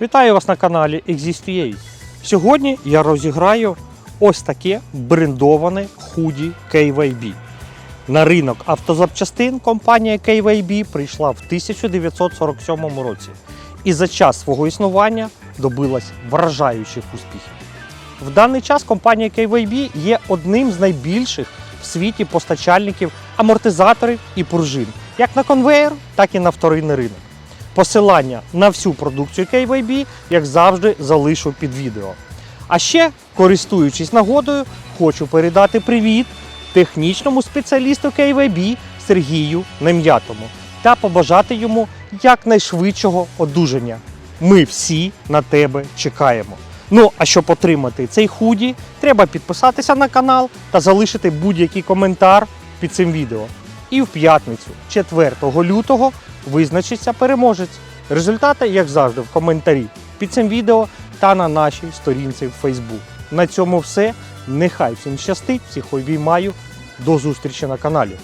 Вітаю вас на каналі Exist.ua. Сьогодні я розіграю ось таке брендоване худі KVB. На ринок автозапчастин компанія KVB прийшла в 1947 році і за час свого існування добилась вражаючих успіхів. В даний час компанія KVB є одним з найбільших в світі постачальників амортизаторів і пружин, як на конвейер, так і на вторинний ринок. Посилання на всю продукцію KVB, як завжди, залишу під відео. А ще, користуючись нагодою, хочу передати привіт технічному спеціалісту KVB Сергію Нем'ятому та побажати йому якнайшвидшого одужання. Ми всі на тебе чекаємо. Ну, а щоб отримати цей худі, треба підписатися на канал та залишити будь-який коментар під цим відео. І в п'ятницю, 4 лютого, визначиться переможець. Результати, як завжди, в коментарі під цим відео та на нашій сторінці в Facebook. На цьому все. Нехай всім щастить, всіх обіймаю. До зустрічі на каналі.